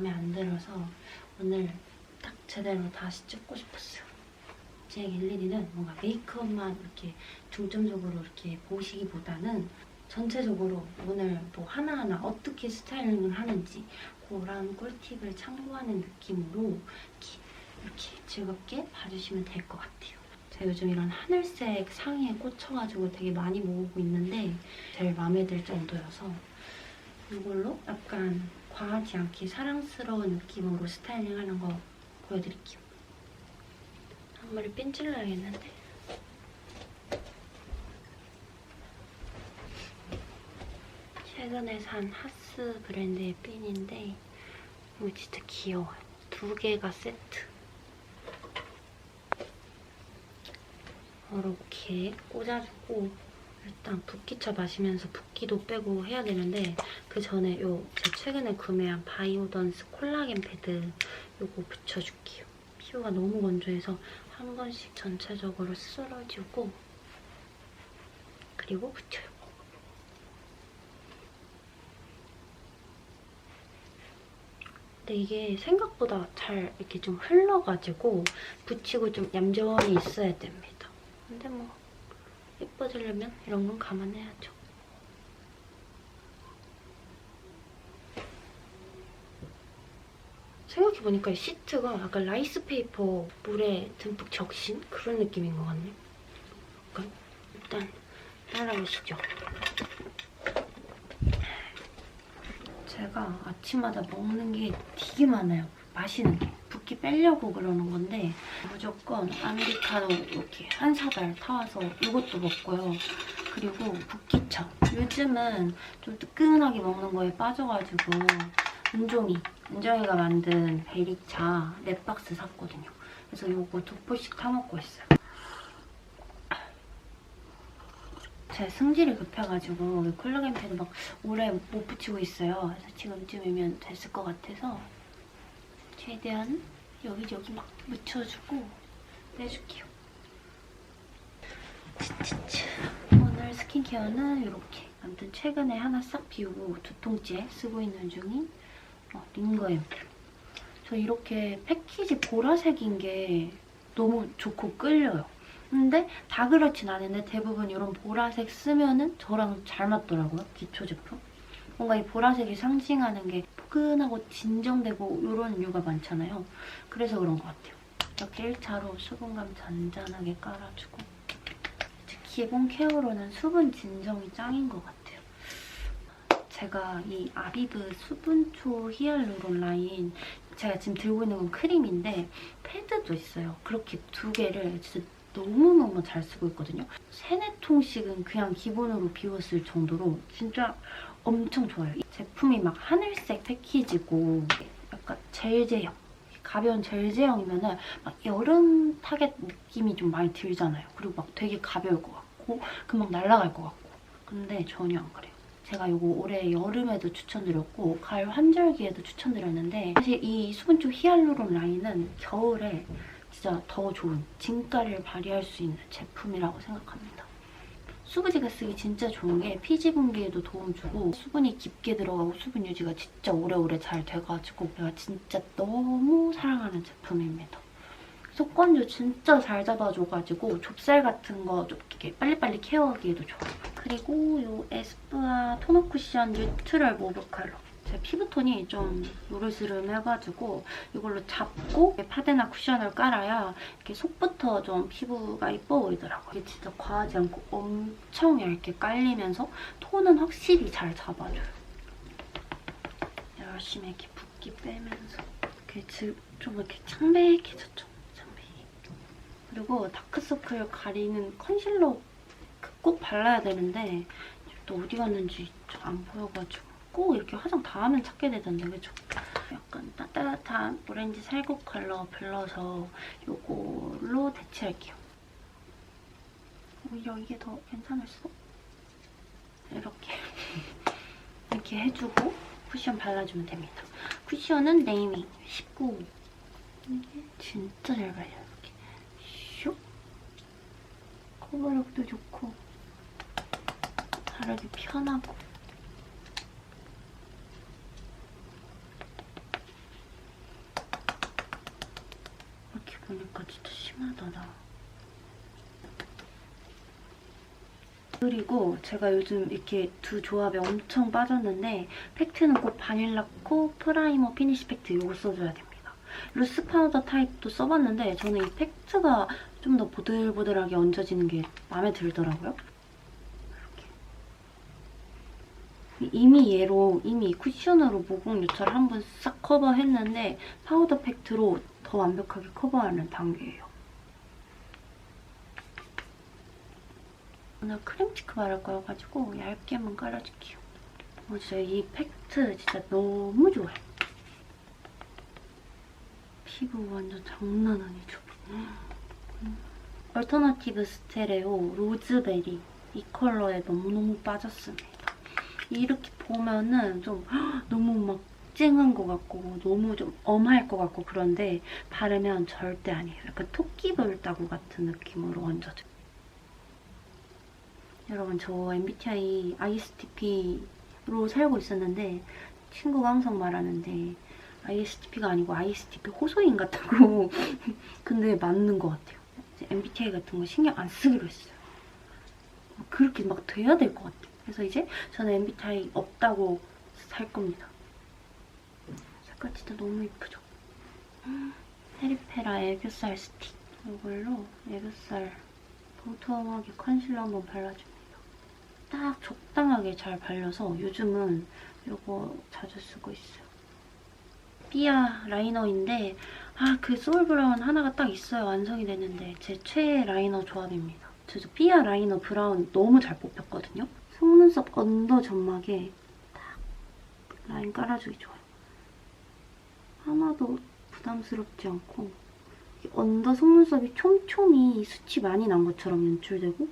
마음에 안 들어서 오늘 딱 제대로 다시 찍고 싶었어요. 제 겟레디는 뭔가 메이크업만 이렇게 중점적으로 이렇게 보시기보다는 전체적으로 오늘 뭐 하나하나 어떻게 스타일링을 하는지 그런 꿀팁을 참고하는 느낌으로 이렇게, 이렇게 즐겁게 봐주시면 될 것 같아요. 제가 요즘 이런 하늘색 상의에 꽂혀가지고 되게 많이 모으고 있는데 제일 마음에 들 정도여서 이걸로 약간 과하지 않게 사랑스러운 느낌으로 스타일링하는 거 보여드릴게요. 앞머리 핀 찔러야겠는데. 최근에 산 하스 브랜드의 핀인데 이거 진짜 귀여워요. 두 개가 세트. 이렇게 꽂아주고 일단 붓기차 마시면서 붓기도 빼고 해야 되는데 그 전에 요 제 최근에 구매한 바이오던스 콜라겐 패드 요거 붙여줄게요. 피부가 너무 건조해서 한 번씩 전체적으로 쓸어주고 그리고 붙여요. 근데 이게 생각보다 잘 이렇게 좀 흘러가지고 붙이고 좀 얌전히 있어야 됩니다. 근데 뭐 예뻐지려면 이런 건 감안해야죠. 생각해보니까 이 시트가 약간 라이스페이퍼 물에 듬뿍 적신 그런 느낌인 것 같네. 약간 일단 따라오시죠. 제가 아침마다 먹는 게 되게 많아요. 마시는 게. 붓기 빼려고 그러는 건데 무조건 아메리카노 이렇게 한 사발 타와서 이것도 먹고요. 그리고 붓기차. 요즘은 좀 뜨끈하게 먹는 거에 빠져가지고 은종이, 은정이가 만든 베리차 랩박스 샀거든요. 그래서 이거 두 포씩 타먹고 있어요. 제 승질이 급해가지고 이 콜라겐 패드 막 오래 못 붙이고 있어요. 그래서 지금쯤이면 됐을 것 같아서 최대한 여기저기 막 묻혀주고 빼줄게요. 오늘 스킨케어는 이렇게. 아무튼 최근에 하나 싹 비우고 두 통째 쓰고 있는 중인 어, 링거 앰플. 저 이렇게 패키지 보라색인 게 너무 좋고 끌려요. 근데 다 그렇진 않은데 대부분 이런 보라색 쓰면은 저랑 잘 맞더라고요. 기초 제품. 뭔가 이 보라색이 상징하는 게 포근하고 진정되고 이런 이유가 많잖아요. 그래서 그런 것 같아요. 이렇게 1차로 수분감 잔잔하게 깔아주고 기본 케어로는 수분 진정이 짱인 것 같아요. 제가 이 아비브 수분초 히알루론 라인 제가 지금 들고 있는 건 크림인데 패드도 있어요. 그렇게 두 개를 진짜 너무너무 잘 쓰고 있거든요. 세네 통씩은 그냥 기본으로 비웠을 정도로 진짜 엄청 좋아요. 이 제품이 막 하늘색 패키지고 약간 젤 제형, 가벼운 젤 제형이면 은 막 여름 타겟 느낌이 좀 많이 들잖아요. 그리고 막 되게 가벼울 것 같고 금방 날아갈 것 같고 근데 전혀 안 그래요. 제가 이거 올해 여름에도 추천드렸고 가을 환절기에도 추천드렸는데 사실 이 수분초 히알루론 라인은 겨울에 진짜 더 좋은 진가를 발휘할 수 있는 제품이라고 생각합니다. 수부지가 쓰기 진짜 좋은 게 피지 분기에도 도움 주고 수분이 깊게 들어가고 수분 유지가 진짜 오래오래 잘 돼가지고 내가 진짜 너무 사랑하는 제품입니다. 속건조 진짜 잘 잡아줘가지고 좁쌀 같은 거 좀 이렇게 빨리빨리 케어하기에도 좋아요. 그리고 이 에스쁘아 토너 쿠션 뉴트럴 모브 컬러. 제 피부톤이 좀 노르스름해가지고 이걸로 잡고 파데나 쿠션을 깔아야 이렇게 속부터 좀 피부가 이뻐 보이더라고요. 이게 진짜 과하지 않고 엄청 얇게 깔리면서 톤은 확실히 잘 잡아줘요. 열심히 이렇게 붓기 빼면서 이렇게 지- 좀 이렇게 창백해졌죠. 창백. 그리고 다크서클 가리는 컨실러 그꼭 발라야 되는데 또 어디 갔는지 좀안 보여가지고 꼭 이렇게 화장 다 하면 찾게 되던데 그죠? 약간 따뜻한 오렌지 살구 컬러 블러셔 이걸로 대체할게요. 오히려 이게 더 수도? 이렇게 이렇게 해주고 쿠션 발라주면 됩니다. 쿠션은 네이밍 19. 이게 진짜 잘 발려요. 이렇게 슉. 커버력도 좋고 바르기 편하고 이렇게 보니까 진짜 심하다 나. 그리고 제가 요즘 이렇게 두 조합에 엄청 빠졌는데 팩트는 꼭 바닐라 코 프라이머 피니시 팩트 이거 써줘야 됩니다. 루스 파우더 타입도 써봤는데 저는 이 팩트가 좀 더 보들보들하게 얹어지는 게 마음에 들더라고요. 이렇게. 이미 얘로 이미 쿠션으로 모공 요철을 한번 싹 커버했는데 파우더 팩트로 더 완벽하게 커버하는 단계예요. 오늘 크림치크 바를 거여가지고 얇게만 깔아줄게요. 어, 진짜 이 팩트 진짜 너무 좋아요. 피부 완전 장난 아니죠? 음. 얼터너티브 스테레오 로즈베리 이 컬러에 너무너무 빠졌습니다. 이렇게 보면은 좀 너무 막 찡한 것 같고 너무 좀 엄할 것 같고 그런데 바르면 절대 아니에요. 약간 토끼볼 따구 같은 느낌으로 얹어줘요. 여러분 저 MBTI ISTP로 살고 있었는데 친구가 항상 말하는데 ISTP가 아니고 ISTP 호소인 같다고 근데 맞는 것 같아요. MBTI 같은 거 신경 안 쓰기로 했어요. 그렇게 막 돼야 될 것 같아요. 그래서 이제 저는 MBTI 없다고 살 겁니다. 색깔 진짜 너무 예쁘죠? 페리페라 애교살 스틱 이걸로 애교살 통통하게 컨실러 한번 발라줍니다. 딱 적당하게 잘 발려서 요즘은 이거 자주 쓰고 있어요. 삐아 라이너인데 아 그 소울 브라운 하나가 딱 있어야 완성이 되는데 제 최애 라이너 조합입니다. 저 삐아 라이너 브라운 너무 잘 뽑혔거든요. 속눈썹 언더 점막에 딱 라인 깔아주기 좋아요. 하나도 부담스럽지 않고 언더 속눈썹이 촘촘히 수치 많이 난 것처럼 연출되고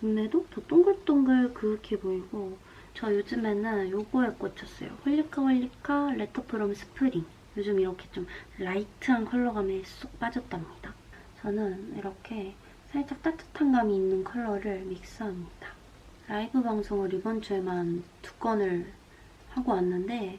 눈매도 더 동글동글 그윽해 보이고 저 요즘에는 요거에 꽂혔어요. 홀리카 홀리카 레터 프롬 스프링. 요즘 이렇게 좀 라이트한 컬러감에 쏙 빠졌답니다. 저는 이렇게 살짝 따뜻한 감이 있는 컬러를 믹스합니다. 라이브 방송을 이번 주에만 두 건을 하고 왔는데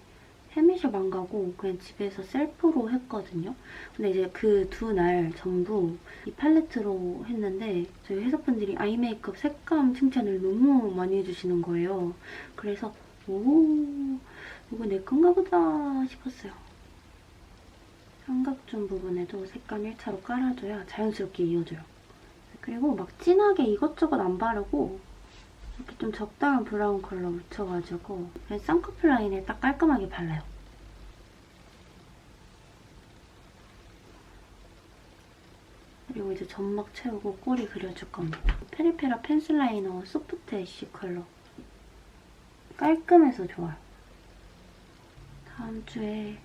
헤미샵 안 가고 그냥 집에서 셀프로 했거든요. 근데 이제 그 두 날 전부 이 팔레트로 했는데 저희 회사분들이 아이 메이크업 색감 칭찬을 너무 많이 해주시는 거예요. 그래서 오 이거 내 건가 보다 싶었어요. 삼각존 부분에도 색감 1차로 깔아줘야 자연스럽게 이어져요. 그리고 막 진하게 이것저것 안 바르고 이렇게 좀 적당한 브라운 컬러 묻혀가지고 그냥 쌍꺼풀 라인에 딱 깔끔하게 발라요. 그리고 이제 점막 채우고 꼬리 그려줄 겁니다. 페리페라 펜슬 라이너 소프트 애쉬 컬러. 깔끔해서 좋아요. 다음 주에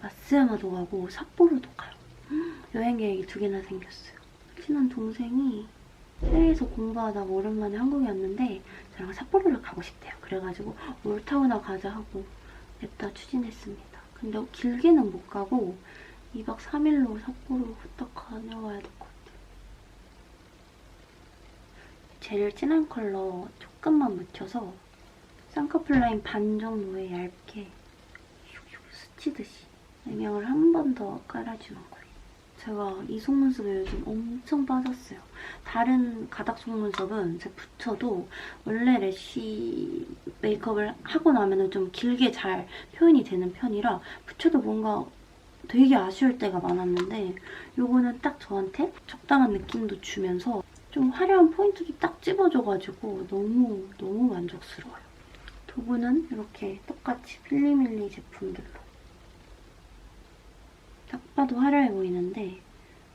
마스야마도 가고 삿포로도 가요. 여행 계획이 두 개나 생겼어요. 친한 동생이 해외에서 공부하다가 오랜만에 한국에 왔는데 저랑 삿포로를 가고 싶대요. 그래가지고 올타우나 가자 하고 냅다 추진했습니다. 근데 길게는 못 가고 2박 3일로 삿포로 후딱 다녀와야 될 것 같아요. 젤 진한 컬러 조금만 묻혀서 쌍꺼풀 라인 반 정도에 얇게 스치듯이 애명을 한 번 더 깔아주는 거예요. 제가 이 속눈썹에 요즘 엄청 빠졌어요. 다른 가닥 속눈썹은 제가 붙여도 원래 래쉬 메이크업을 하고 나면 좀 길게 잘 표현이 되는 편이라 붙여도 뭔가 되게 아쉬울 때가 많았는데 요거는 딱 저한테 적당한 느낌도 주면서 좀 화려한 포인트도 딱 찝어줘가지고 너무 너무 만족스러워요. 도구는 이렇게 똑같이 필리밀리 제품들로 딱 봐도 화려해 보이는데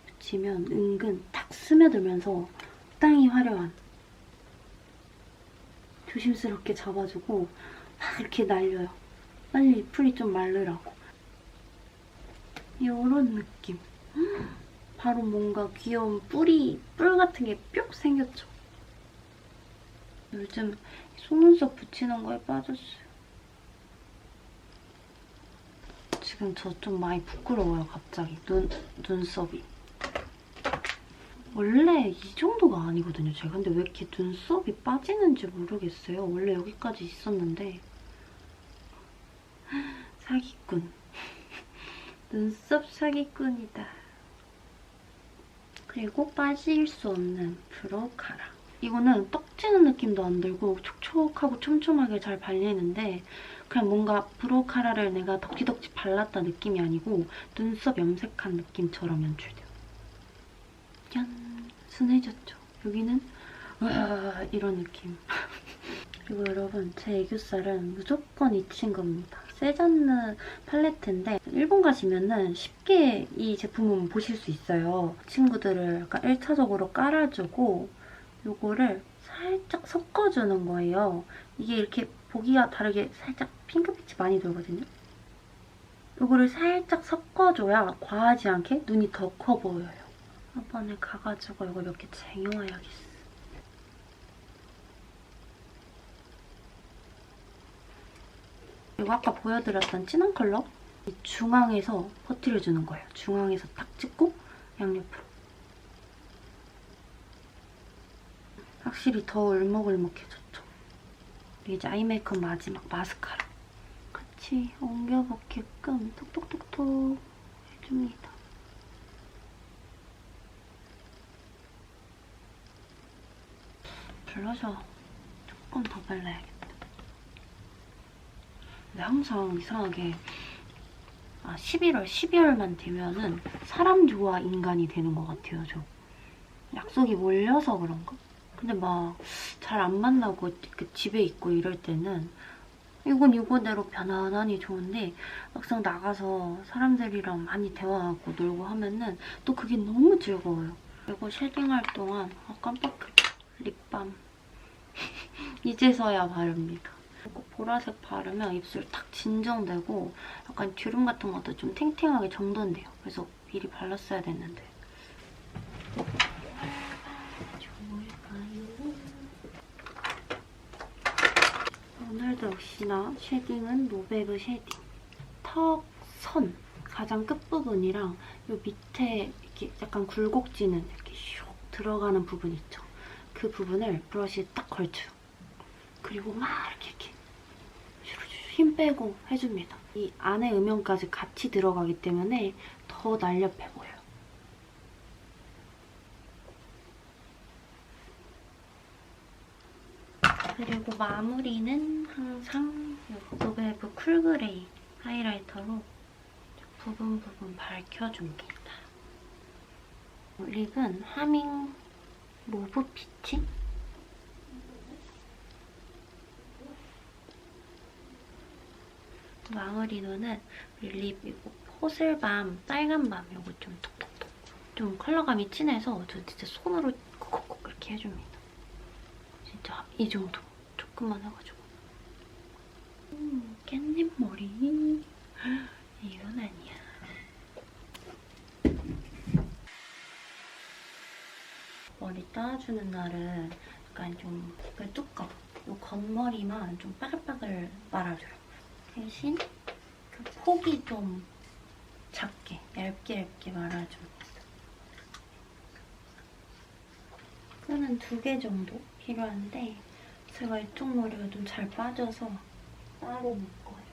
붙이면 은근 탁 스며들면서 적당히 화려한 조심스럽게 잡아주고 막 이렇게 날려요. 빨리 풀이 좀 마르라고. 이런 느낌. 바로 뭔가 귀여운 뿌리, 뿔 같은 게 뿅 생겼죠. 요즘 속눈썹 붙이는 거에 빠졌어요. 지금 저 좀 많이 부끄러워요, 갑자기. 눈, 눈썹이. 원래 이 정도가 아니거든요, 제가. 근데 왜 이렇게 눈썹이 빠지는지 모르겠어요. 원래 여기까지 있었는데. 사기꾼. 눈썹 사기꾼이다. 그리고 빠질 수 없는 브로카라. 이거는 떡지는 느낌도 안 들고 촉촉하고 촘촘하게 잘 발리는데 그냥 뭔가 브로카라를 내가 덕지덕지 발랐다 느낌이 아니고 눈썹 염색한 느낌처럼 연출돼요. 짠! 순해졌죠? 여기는 와 이런 느낌. 그리고 여러분 제 애교살은 무조건 이 친구입니다. 세잔느 팔레트인데 일본 가시면은 쉽게 이 제품은 보실 수 있어요. 친구들을 약간 1차적으로 깔아주고 요거를 살짝 섞어주는 거예요. 이게 이렇게 보기와 다르게 살짝 핑크빛이 많이 돌거든요. 요거를 살짝 섞어줘야 과하지 않게 눈이 더 커 보여요. 한 번에 가가지고 이거 몇 개 쟁여와야겠어. 그리고 아까 보여드렸던 진한 컬러 이 중앙에서 퍼뜨려주는 거예요. 중앙에서 딱 찍고 양옆으로. 확실히 더 울먹울먹해졌죠. 이제 아이 메이크업 마지막 마스카라. 같이 엉겨먹게끔 톡톡톡톡 해줍니다. 블러셔 조금 더 발라야겠다. 근데 항상 이상하게 아 11월, 12월만 되면은 사람 좋아 인간이 되는 것 같아요, 저. 약속이 몰려서 그런가? 근데 막 잘 안 만나고 집에 있고 이럴 때는 이건 이거대로 편안하니 좋은데 막상 나가서 사람들이랑 많이 대화하고 놀고 하면은 또 그게 너무 즐거워요. 그리고 쉐딩할 동안 아 깜빡했다. 립밤. 이제서야 바릅니다. 꼭 보라색 바르면 입술 탁 진정되고 약간 주름 같은 것도 좀 탱탱하게 정돈돼요. 그래서 미리 발랐어야 됐는데. 좋을까요? 오늘도 역시나 쉐딩은 노베브 쉐딩. 턱 선 가장 끝부분이랑 요 밑에 이렇게 약간 굴곡지는 이렇게 슉 들어가는 부분 있죠. 그 부분을 브러쉬에 딱 걸쳐요. 그리고 막 이렇게, 이렇게 힘 빼고 해줍니다. 이 안에 음영까지 같이 들어가기 때문에 더 날렵해 보여요. 그리고 마무리는 항상 노베브 쿨그레이 하이라이터로 부분 부분 밝혀줍니다. 립은 하밍 모브 피치? 마무리로는 립 이거 포슬밤 빨간밤 이거 좀 톡톡톡 좀 컬러감이 진해서 저 진짜 손으로 콕콕콕 이렇게 해줍니다. 진짜 이 정도 조금만 해가지고 음, 깻잎 머리 이건 아니야. 머리 따주는 날은 약간 좀 두꺼워. 이 겉머리만 좀 빠글빠글 말아줘요. 대신 그 폭이 좀 작게, 얇게 얇게 말아줍니다. 끈은 두 개 정도 필요한데 제가 이쪽 머리가 좀 잘 빠져서 따로 묶어요.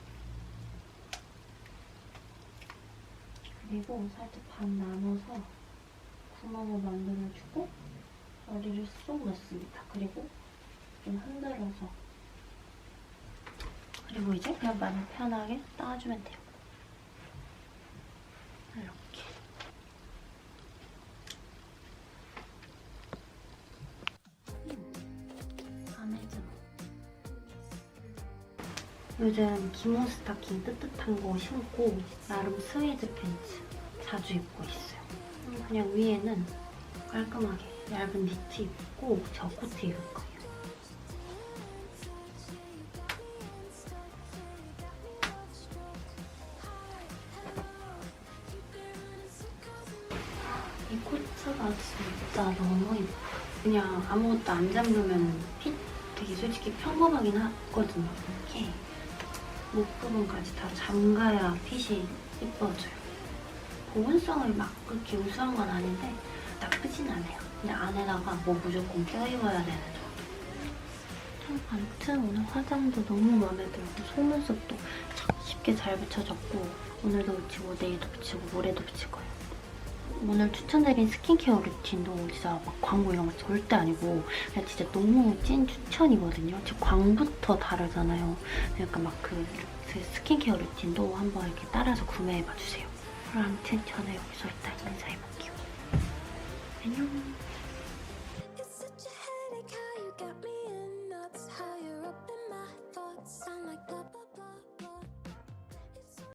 그리고 살짝 반 나눠서 구멍을 만들어주고 머리를 쏙 넣습니다. 그리고 좀 흔들어서 그리고 이제 그냥 마음 편하게 따주면 돼요. 요즘 기모 스타킹 뜨뜻한 거 신고 나름 스웨이드 팬츠 자주 입고 있어요. 음, 그냥 위에는 깔끔하게 얇은 니트 입고 저 코트 입을 거예요. 이 코트가 진짜 너무 예뻐요. 그냥 아무것도 안 잠그면 핏 되게 솔직히 평범하긴 하거든요. 이렇게 목 부분까지 다 잠가야 핏이 예뻐져요. 보온성을 막 그렇게 우수한 건 아닌데 나쁘진 않아요. 근데 안에다가 뭐 무조건 껴입어야 되는 정도. 아무튼 오늘 화장도 너무 마음에 들고 속눈썹도 참 쉽게 잘 붙여졌고 오늘도 붙이고 내일도 붙이고 모레도 붙일 거예요. 오늘 추천드린 스킨케어 루틴도 진짜 막 광고 이런 거 절대 아니고 그냥 진짜 너무 찐 추천이거든요. 지금 광부터 다르잖아요. 그러니까 막 그 스킨케어 루틴도 한번 이렇게 따라서 구매해봐 주세요. 그럼 아무튼 저는 여기서 이따 인사해볼게요. 안녕.